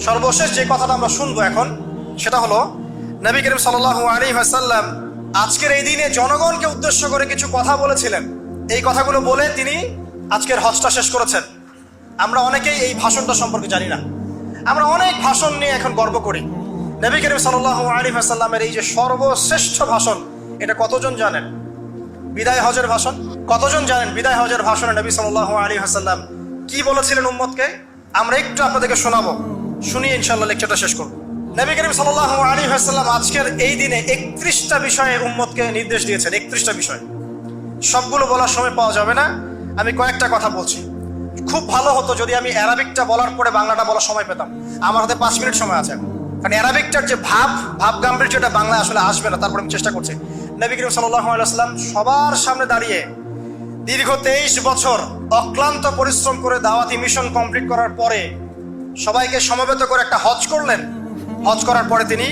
সর্বশেষ যে কথাটা আমরা শুনব এখন, সেটা হলো, নবী করিম সাল্লাহ আলী হাসাল্লাম আজকের এই দিনে জনগণকে উদ্দেশ্য করে কিছু কথা বলেছিলেন। এই কথাগুলো বলে তিনি আজকের হজটা শেষ করেছেন। আমরা অনেকেই এই ভাষণটা সম্পর্কে জানি না। আমরা অনেক ভাষণ নিয়ে এখন গর্ব করি। নবী করিম সাল্লাহ আলী হাসাল্লামের এই যে সর্বশ্রেষ্ঠ ভাষণ, এটা কতজন জানেন? বিদায় হজের ভাষণ? কতজন জানেন বিদায় হজের ভাষণে নবী সাল্লাহ আলী হাসাল্লাম কি বলেছিলেন উম্মতকে? আমরা একটু আপনাদেরকে শোনাবো। শুনিয়ে ইনশাল্লাহ লেকচারটা শেষ করব। নবী করিম সাল্লাহ আলী হাসাল্লাম আজকের এই দিনে একত্রিশটা বিষয়ে উম্মতকে নির্দেশ দিয়েছেন, একত্রিশটা বিষয়। সবগুলো বলার সময় পাওয়া যাবে না। আমি কয়েকটা কথা বলছি। খুব ভালো হতো যদি আমি অ্যারাবিকটা বলার পরে বাংলাটা বলার সময় পেতাম। আমার হাতে পাঁচ মিনিট সময় আছে। কারণ অ্যারাবিকটার যে ভাব ভাব গাম্ভীর্যটা বাংলা আসলে আসবে না, তারপর আমি চেষ্টা করছি। নবী করিম সাল্লাহ আলাইসাল্লাম সবার সামনে দাঁড়িয়ে দীর্ঘ তেইশ বছর অক্লান্ত পরিশ্রম করে দাওয়াতি মিশন কমপ্লিট করার পরে সবাইকে সমবেত করে একটা হজ করলেন। হজ করার পরে তিনি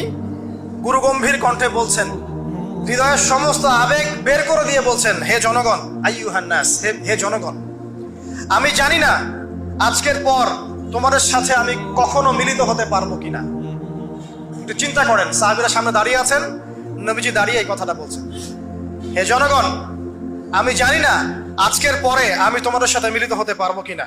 গুরু গম্ভীর কণ্ঠে বলছেন, হৃদয়ের সমস্ত আবেগ বের করে দিয়ে বলছেন, হে জনগণ আইয়ু হান্নাস হে হে জনগণ, আমি জানি না আজকের পর তোমাদের সাথে আমি কখনো মিলিত হতে পারব কিনা। একটু চিন্তা করেন, সাহাবিরা সামনে দাঁড়িয়ে আছেন, নবীজি দাঁড়িয়ে এই কথাটা বলছেন। হে জনগণ, আমি জানি না আজকের পরে আমি তোমাদের সাথে মিলিত হতে পারব কিনা।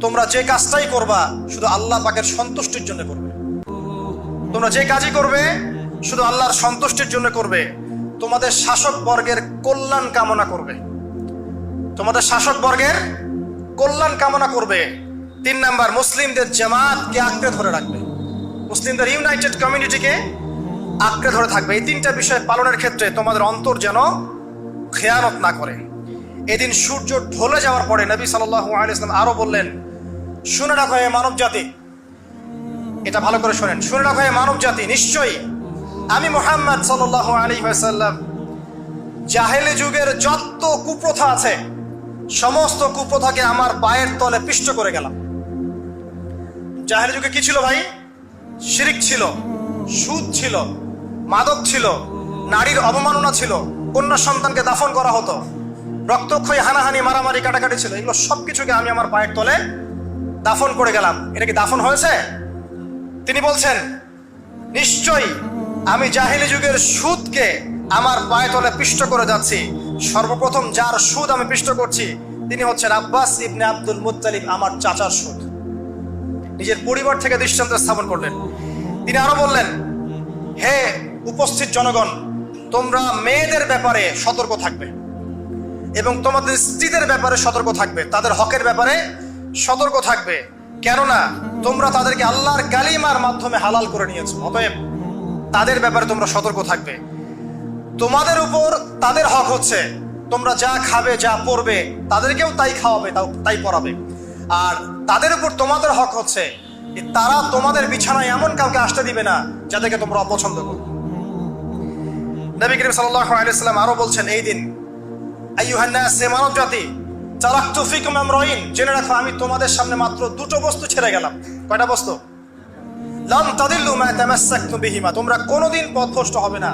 তোমরা যে কাজটাই করবা, শুধু আল্লাহ পাকের সন্তুষ্টির জন্য করবে। তোমরা যে কাজই করবে, শুধু আল্লাহর সন্তুষ্টির জন্য করবে। তোমাদের শাসক বর্গের কল্যাণ কামনা করবে। তোমাদের শাসক বর্গের কল্যাণ কামনা করবে। তিন নাম্বার, মুসলিমদের জামাতকে আঁকড়ে ধরে রাখবে। মুসলিমদের ইউনাইটেড কমিউনিটিকে আঁকড়ে ধরে থাকবে। এই তিনটা বিষয় পালনের ক্ষেত্রে তোমাদের অন্তর যেন খেয়ানত না করে। এদিন সূর্য ঢলে যাওয়ার পরে নবী সাল্লাহ আলাইসলাম আরও বললেন শুনে রাখো হে মানব জাতি এটা ভালো করে শোনেন। শুনে রাখো হে মানব জাতি নিশ্চয়ই আমি মোহাম্মদ সাল্লাহ আলী সাল্লাম জাহেলি যুগের যত কুপ্রথা আছে, সমস্ত কুপ্রথাকে আমার পায়ের তলে পিষ্ট করে গেলাম। জাহেলি যুগে কি ছিল ভাই? শিরিক ছিল, সুদ ছিল, মাদক ছিল, নারীর অবমাননা ছিল, কন্যা সন্তানকে দাফন করা হতো, রক্তক্ষয়ী হানাহানি, মারামারি, কাটাকাটি ছিল, এগুলো সবকিছুকে আমি আমার পায়ের তলে দাফন করে গেলাম। এটা কি দাফন হয়েছে? তিনি বলছেন, নিশ্চয়ই আমি জাহিলি যুগের সুদকে আমার পায়ে তলে পিষ্ট করে যাচ্ছি। সর্বপ্রথম যার সুদ আমি পিষ্ট করছি, তিনি হচ্ছেন আব্বাস ইবনে আব্দুল মুত্তালিব, আমার চাচার সুদ। নিজের পরিবার থেকে দৃষ্টান্ত স্থাপন করলেন। তিনি আরও বললেন, হে উপস্থিত জনগণ, তোমরা মেয়েদের ব্যাপারে সতর্ক থাকবে এবং তোমাদের স্ত্রীদের ব্যাপারে সতর্ক থাকবে। তাদের হকের ব্যাপারে সতর্ক থাকবে। কেননা, তোমরা তাদেরকে আল্লাহর গালিমার মাধ্যমে হালাল করে নিয়েছো। অতএব তাদের ব্যাপারে তোমরা সতর্ক থাকবে। তোমাদের উপর তাদের হক হচ্ছে। তোমরা যা খাবে, যা পরবে, তাদেরকেও তাই খাওয়াবে তাই পরাবে। আর তাদের উপর তোমাদের হক হচ্ছে তারা তোমাদের বিছানায় এমন কাউকে আসতে দিবে না, যাদেরকে তোমরা অপছন্দ করো। নবী করিম সাল্লাহ আলাইসাল্লাম আরও বলছেন, এই দিন আইয়ুহান্নাস সে মানব জাতি চালাক্তু ফিকুম আমরাইন। জেনে রাখো, আমি তোমাদের সামনে মাত্র দুটো বস্তু ছেড়ে গেলাম। কয়টা বস্তু? লাম তাদিল্লু মা তামাসসাকতুম বিহিমা। তোমরা কোনোদিন পথভ্রষ্ট হবে না,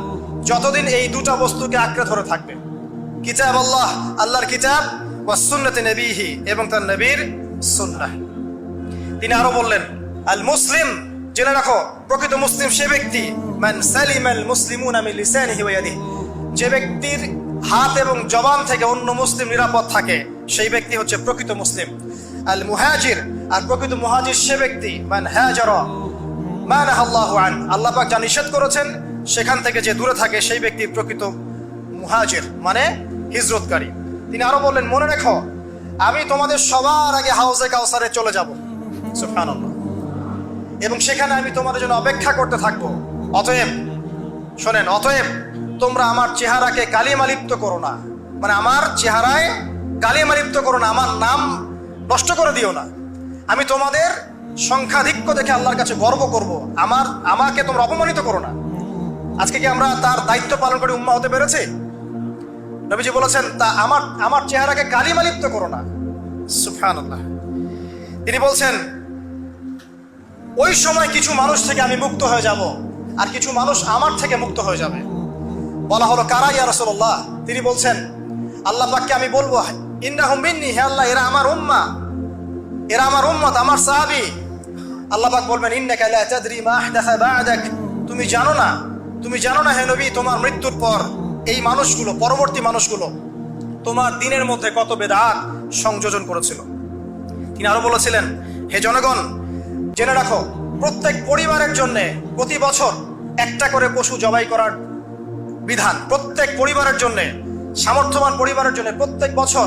যতদিন এই দুটো বস্তুকে আঁকড়ে ধরে থাকবে। কিতাব আল্লাহ, আল্লাহর কিতাব, ওয়া সুন্নতে নবীহি এবং তার নবীর সুন্নাহ। তিনি আরও বললেন, আল মুসলিম, জেনে রাখো, প্রকৃত মুসলিম সে ব্যক্তি, মান সালিম আল মুসলিমুন মিন লিসানিহি ওয়া যে ব্যক্তির হাত এবং জবান থেকে অন্য মুসলিম নিরাপদ থাকে সেই ব্যক্তি হচ্ছে প্রকৃত মুসলিম। আল মুহাজির আর প্রকৃত মুহাজির সে ব্যক্তি, মান হাজারা, মা নাহাল্লাহু আন। আল্লাহ পাক যা নিষেধ করেছেন, সেখান থেকে যে দূরে থাকে সেই ব্যক্তি প্রকৃত মুহাজির মানে হিজরতকারী। তিনি আরও বললেন, মনে রেখো, আমি তোমাদের সবার আগে হাউজে কাউসারে চলে যাব। এবং সেখানে আমি তোমাদের জন্য অপেক্ষা করতে থাকব। অতএব, শোনেন, অতএব তোমরা আমার চেহারাকে কালিমালিপ্ত করো না। মানে আমার চেহারায় কালিমালিপ্ত করো না, আমার নাম নষ্ট করে দিও না। আমি তোমাদের সংখ্যাধিক্য দেখে আল্লাহর কাছে গর্ব করব। আমার, আমাকে তোমরা অপমানিত করো না। আজকে কি আমরা তার দায়িত্ব পালন করে উম্মা হতে পেরেছি? নবীজি বলেছেন, তা আমার আমার চেহারাকে কালিমালিপ্ত করো না। সুফহানাল্লাহ তিনি বলছেন, ওই সময় কিছু মানুষ থেকে আমি মুক্ত হয়ে যাব, আর কিছু মানুষ আমার থেকে মুক্ত হয়ে যাবে। বলা হলো কারা ইয়া রাসূলুল্লাহ? তিনি বলছেন, আল্লাহ আমি বলব ইন্নাহুম মিন্নি, হে আল্লাহ, এরা আমার উম্মা। এরা আমার উম্মত, আমার সাহাবী। আল্লাহ পাক বলবেন, ইন্নাকা লা তাদরি মা আহদাসা বা'দাক। তুমি জানো না, তুমি জানো না, হে নবী, তোমার মৃত্যুর পর এই মানুষগুলো, পরবর্তী মানুষগুলো তোমার দিনের মধ্যে কত বেদাত সংযোজন করেছিল। তিনি আরও বলেছিলেন, হে জনগণ, জেনে রাখো, প্রত্যেক পরিবারের জন্য প্রতি বছর একটা করে পশু জবাই করার বিধান, প্রত্যেক পরিবারের জন্য, সামর্থ্যবান পরিবারের জন্য প্রত্যেক বছর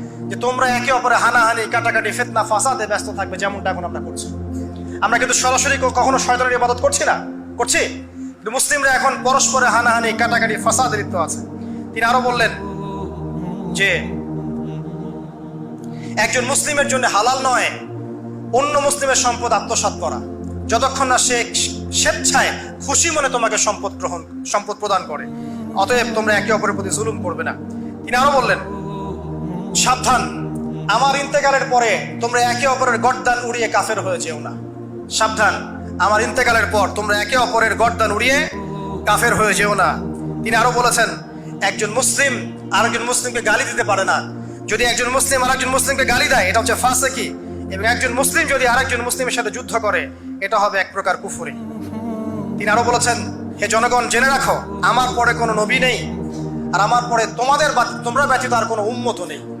যে তোমরা একে অপরে হানাহানি, কাটাকাটি, ফেতনা, ফাসাদে ব্যস্ত থাকবে, যেমনটা এখন আমরা করছি। আমরা কিন্তু সরাসরি কখনো শয়তানের ইবাদত করছি না। করছি? কিন্তু মুসলিমরা এখন পরস্পরে হানাহানি, কাটাকাটি, ফাসাদে লিপ্ত আছে। তিনি আরও বললেন যে, একজন মুসলিমের জন্য হালাল নয়, অন্য মুসলিমের সম্পদ আত্মসাৎ করা। যতক্ষণ না সে স্বেচ্ছায় খুশি মনে তোমাকে সম্পদ গ্রহণ সম্পদ প্রদান করে। অতএব তোমরা একে অপরের প্রতি জুলুম করবে না। তিনি আরও বললেন সাবধান। আমার ইন্তেকালের পরে তোমরা একে অপরের গর্দান উড়িয়ে কাফের হয়ে যেও না। সাবধান। আমার ইন্তেকালের পর তোমরা একে অপরের গর্দান উড়িয়ে কাফের হয়ে যেও না। তিনি আরও বলেছেন, একজন মুসলিম আরেকজন মুসলিমকে গালি দিতে পারে না। যদি একজন মুসলিম আরেকজন মুসলিমকে গালি দেয়, এটা হচ্ছে ফাসেকি। এবং একজন মুসলিম যদি আরেকজন মুসলিমের সাথে যুদ্ধ করে, এটা হবে এক প্রকার কুফুরি। তিনি আরও বলেছেন, হে জনগণ, জেনে রাখো, আমার পরে কোনো নবী নেই। আর আমার পরে তোমাদের তোমরা ব্যতীত আর কোনো উম্মত নেই।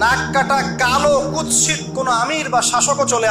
নাক কাটা কালো কুৎসিত কোনো আমির বা শাসকও চলে